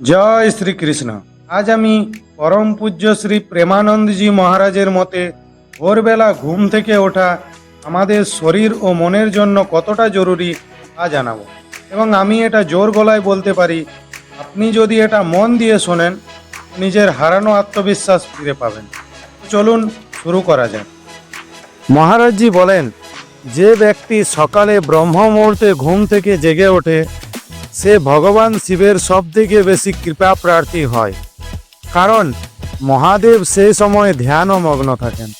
জয় শ্রীকৃষ্ণ আজ আমি পরম পূজ্য শ্রী প্রেমানন্দজি মহারাজের মতে ভোরবেলা ঘুম থেকে ওঠা আমাদের শরীর ও মনের জন্য কতটা জরুরি তা জানাব। এবং আমি এটা জোর গলায় বলতে পারি, আপনি যদি এটা মন দিয়ে শোনেন, নিজের হারানো আত্মবিশ্বাস ফিরে পাবেন। চলুন শুরু করা যাক। মহারাজজি বলেন, যে ব্যক্তি সকালে ব্রহ্ম মুহূর্তে ঘুম থেকে জেগে ওঠে সে ভগবান শিবের সবথেকে বেশি কৃপা প্রার্থী হয়। কারণ মহাদেব সেই সময় ধ্যান ও মগ্ন থাকেন।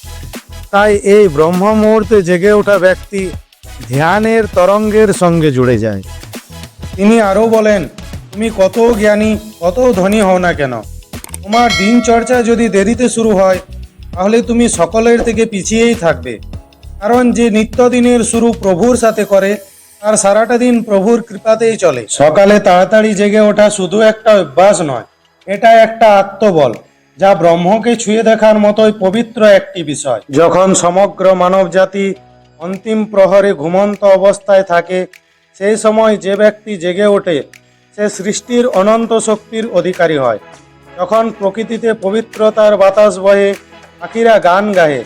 তাই এই ব্রহ্ম মুহূর্তে জেগে ওঠা ব্যক্তি ধ্যানের তরঙ্গের সঙ্গে জুড়ে যায়। তিনি আরও বলেন, তুমি কত জ্ঞানী, কত ধনী হও না কেন? তোমার দিনচর্চা যদি দেরিতে শুরু হয়, তাহলে তুমি সকলের থেকে পিছিয়েই থাকবে। কারণ যে নিত্যদিনের শুরু প্রভুর সাথে করে তার সারাটা দিন প্রভুর কৃপাতেই চলে। সকালে তাড়াতাড়ি জেগে ওঠা শুধু একটা অভ্যাস নয়, এটা একটা আত্মবল, যা ব্রহ্মকে ছুঁয়ে দেখার মতোই পবিত্র একটি বিষয়। যখন সমগ্র মানব জাতি অন্তিম প্রহরে ঘুমন্ত অবস্থায় থাকে, সেই সময় যে ব্যক্তি জেগে ওঠে, সে সৃষ্টির অনন্ত শক্তির অধিকারী হয়। যখন প্রকৃতিতে পবিত্রতার বাতাস বহে, পাখিরা গান গাহে,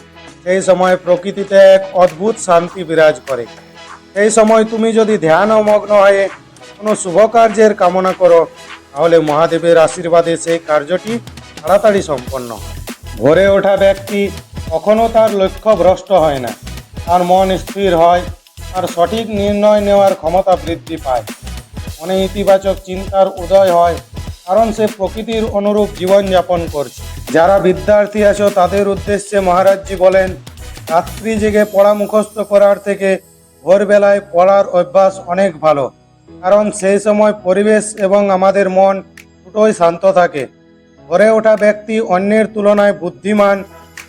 সেই সময় প্রকৃতিতে এক অদ্ভুত শান্তি বিরাজ করে। সেই সময় তুমি যদি ধ্যান মগ্ন হয়ে কোনো শুভ কার্যের কামনা করো, তাহলে মহাদেবের আশীর্বাদে সেই কার্যটি তাড়াতাড়ি সম্পন্ন হয়। ভোরে ওঠা ব্যক্তি কখনো তার লক্ষ্য ভ্রষ্ট হয় না। তার মন স্থির হয়, তার সঠিক নির্ণয় নেওয়ার ক্ষমতা বৃদ্ধি পায়। মনে ইতিবাচক চিন্তার উদয় হয়, কারণ সে প্রকৃতির অনুরূপ জীবনযাপন করছে। যারা বিদ্যার্থী আছো, তাদের উদ্দেশ্যে মহারাজজি বলেন, রাত্রি জেগে পড়া মুখস্থ করার থেকে ভোরবেলায় পড়ার অভ্যাস অনেক ভালো, কারণ সেই সময় পরিবেশ এবং আমাদের মন দুটোই শান্ত থাকে। ভরে ওঠা ব্যক্তি অন্যের তুলনায় বুদ্ধিমান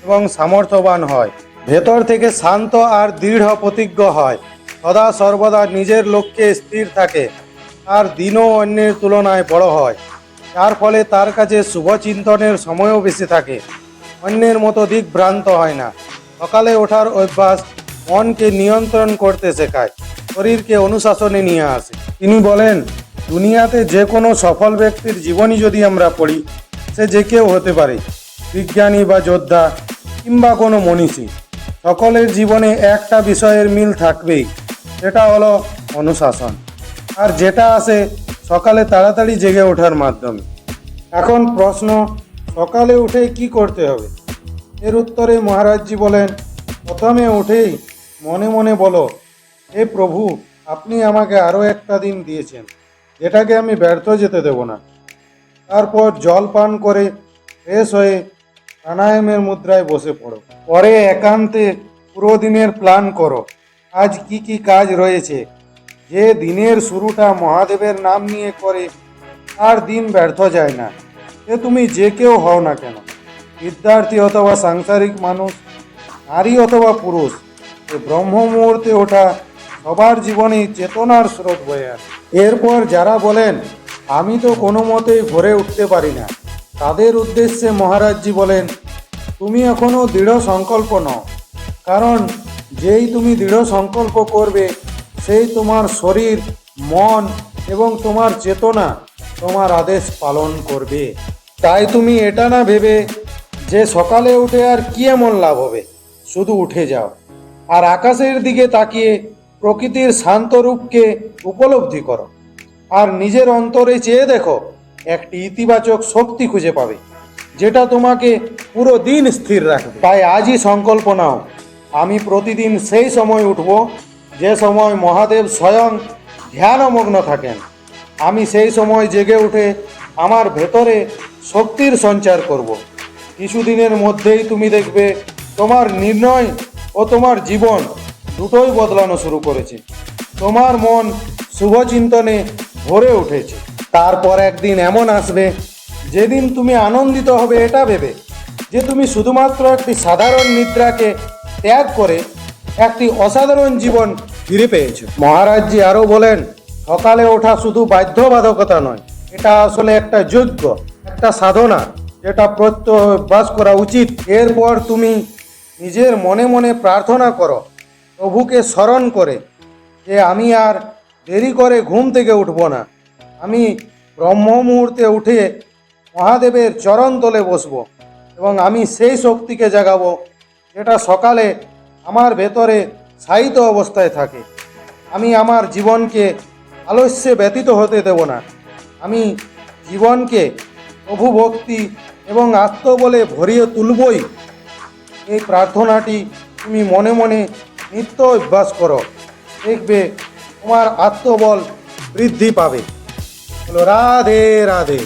এবং সামর্থ্যবান হয়। ভেতর থেকে শান্ত আর দৃঢ় প্রতিজ্ঞ হয়। সদা সর্বদা নিজের লক্ষ্যে স্থির থাকে আর দিনও অন্যের তুলনায় বড় হয়। যার ফলে তার কাছে শুভ চিন্তনের সময়ও বেশি থাকে। অন্যের মতো দিক ভ্রান্ত হয় না। সকালে ওঠার অভ্যাস মনকে নিয়ন্ত্রণ করতে শেখায়, শরীরকে অনুশাসনে নিয়ে আসে। তিনি বলেন, দুনিয়াতে যে কোনো সফল ব্যক্তির জীবনী যদি আমরা পড়ি, সে যে কেউ হতে পারে, বিজ্ঞানী বা যোদ্ধা কিংবা কোনো মনীষী, সকলের জীবনে একটা বিষয়ের মিল থাকবেই, সেটা হলো অনুশাসন। আর যেটা আসে, সকালে তাড়াতাড়ি জেগে ওঠার মাধ্যমে। এখন প্রশ্ন, সকালে উঠে কি করতে হবে? এর উত্তরে মহারাজজি বলেন, প্রথমে উঠেই মনে মনে বলো, হে প্রভু, আপনি আমাকে আরও একটা দিন দিয়েছেন, যেটাকে আমি ব্যর্থ যেতে দেব না। তারপর জল পান করে ফ্রেশ হয়ে প্রাণায়ামের মুদ্রায় বসে পড়ো। পরে একান্তে পুরো দিনের প্ল্যান করো, আজ কি কি কাজ রয়েছে। যে দিনের শুরুটা মহাদেবের নাম নিয়ে করে আর দিন ব্যর্থ যায় না। সে তুমি যে কেউ হও না কেন। বিদ্যার্থী অথবা সাংসারিক মানুষ, নারী অথবা পুরুষ ব্রহ্ম মুহূর্তে ওঠা সবার জীবনেই চেতনার স্রোত বয়ে আসে। এরপর যারা বলেন, আমি তো কোনো মতেই ভরে উঠতে পারি না, তাদের উদ্দেশ্যে মহারাজজি বলেন, তুমি এখনও দৃঢ় সংকল্প নও। কারণ যেই তুমি দৃঢ় সংকল্প করবে, সেই তোমার শরীর, মন এবং তোমার চেতনা তোমার আদেশ পালন করবে। তাই তুমি এটা না ভেবে যে সকালে উঠে আর কি এমন লাভ হবে? শুধু উঠে যাও। আর আকাশের দিকে তাকিয়ে প্রকৃতির শান্ত রূপকে উপলব্ধি করো। আর নিজের অন্তরে চেয়ে দেখো, একটি ইতিবাচক শক্তি খুঁজে পাবে, যেটা তোমাকে পুরো দিন স্থির রাখবে। তাই আজই সংকল্প নাও, আমি প্রতিদিন সেই সময় উঠব, যে সময় মহাদেব স্বয়ং ধ্যানমগ্ন থাকেন। আমি সেই সময় জেগে উঠে আমার ভেতরে শক্তির সঞ্চার করব। কিছুদিনের মধ্যেই তুমি দেখবে তোমার নির্ণয় ও তোমার জীবন দুটোই বদলানো শুরু করেছে। তোমার মন শুভচিন্তনে ভরে উঠেছে। তারপর একদিন এমন আসবে, যেদিন তুমি আনন্দিত হবে এটা ভেবে, যে তুমি শুধুমাত্র একটি সাধারণ নিদ্রাকে ত্যাগ করে একটি অসাধারণ জীবন ফিরে পেয়েছ। মহারাজজি আরও বলেন, সকালে ওঠা শুধু বাধ্যবাধকতা নয়, এটা আসলে একটা যোগ্য একটা সাধনা, যেটা প্রত্যহ অভ্যাস করা উচিত। এরপর তুমি নিজের মনে মনে প্রার্থনা করো। প্রভুকে স্মরণ করে যে আমি আর দেরি করে ঘুম থেকে উঠব না। আমি ব্রহ্ম মুহূর্তে উঠে মহাদেবের চরণ তলে বসব এবং আমি সেই শক্তিকে জাগাবো যেটা সকালে আমার ভেতরে সাহিত্য অবস্থায় থাকে। আমি আমার জীবনকে আলস্যে ব্যতীত হতে দেব না। আমি জীবনকে প্রভু ভক্তি এবং আত্মবলে ভরিয়ে তুলবই। এই প্রার্থনাটি তুমি মনে মনে নিত্য অভ্যাস করো। দেখবে তোমার আত্মবল বৃদ্ধি পাবে। রাধে রাধে।